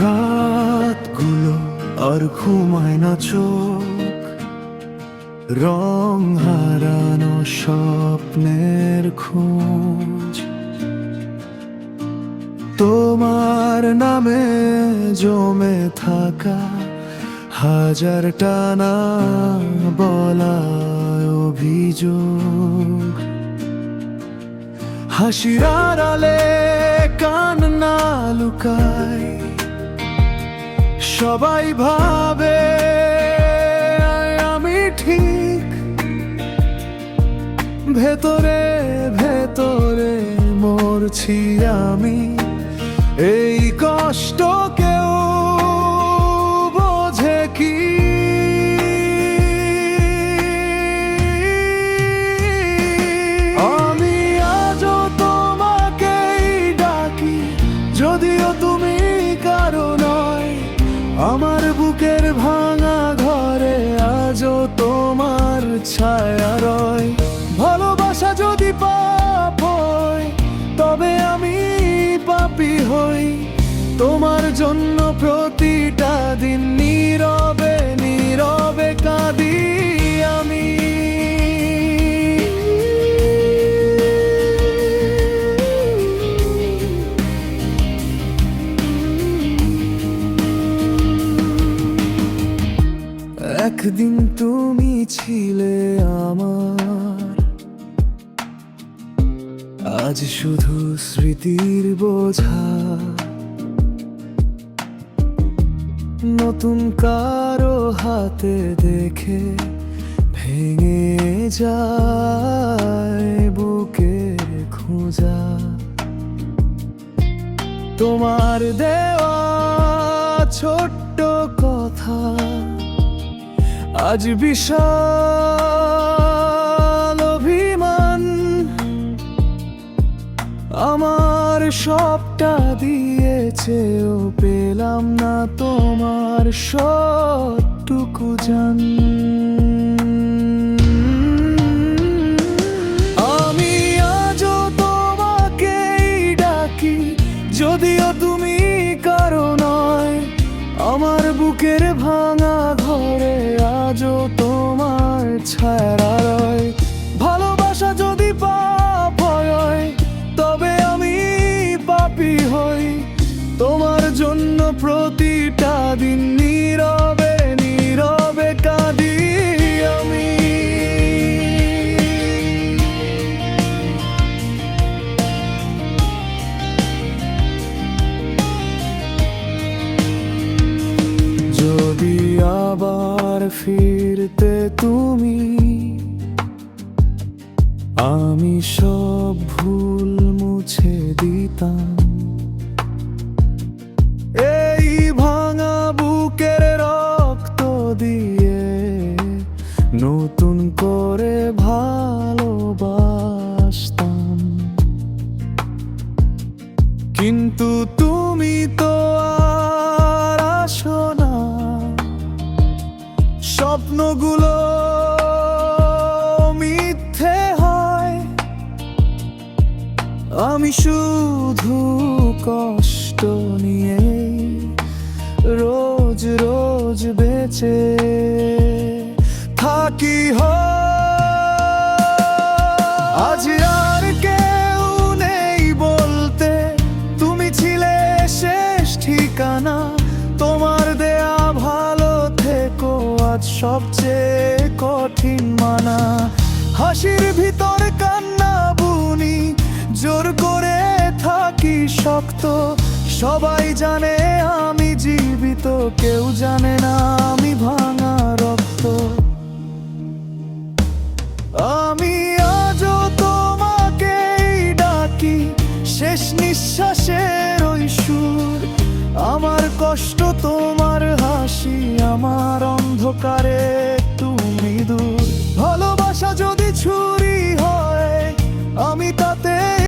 রাতগুলো আর ঘুমায় না চোখ। রং হারানো স্বপ্নের খোঁজ। তোমার নামে জমে থাকা হাজার টানা বলা অভিযোগ। হাসির আড়ালে কান্না লুকায়। সবাই ভাবে ভেতরে ভেতরে মরছি আমি। এই কষ্ট কেউ বোঝে কি? আমি আজও তোমাকেই ডাকি, যদিও তুমি কারও নয়। আমার বুকের ভাঙা ঘরে আজও তোমার ছায়া রয়। ভালোবাসা যদি পাপ হয়, তবে আমি পাপি হই। তোমার জন্য প্রতিটা দিন নীরবে নীরবে কাঁদি আমি। একদিন তুমি ছিলে আমার আজ শুধু স্মৃতির বোঝা। নতুন কারও হাতে দেখে ভেঙে যায় বুকের খোঁজা। তোমার দেওয়া ছোট্ট কথা আজ বিশাল আমার দিয়েছে ও পেলাম না তোমার সবটুকু জান। আমি আজও তোমাকেই ডাকি যদিও প্রতিটা দিন নীরবে নীরবে কাঁদি আমি। যদি আবার ফিরতে স্বপ্নগুলো মিথ্যে হয়। আমি শুধু কষ্ট নিয়ে রোজ রোজ বেঁচে থাকি আজ সবচেয়ে কঠিন মানা। হাসির ভিতর কান্না, বুনি, জোর করে থাকি শক্ত। সবাই জানে আমি জীবিত, কেউ জানে না আমি ভাঙা রক্ত। আমি অন্ধকারে তুমি দূর। ভালোবাসা যদি ছুর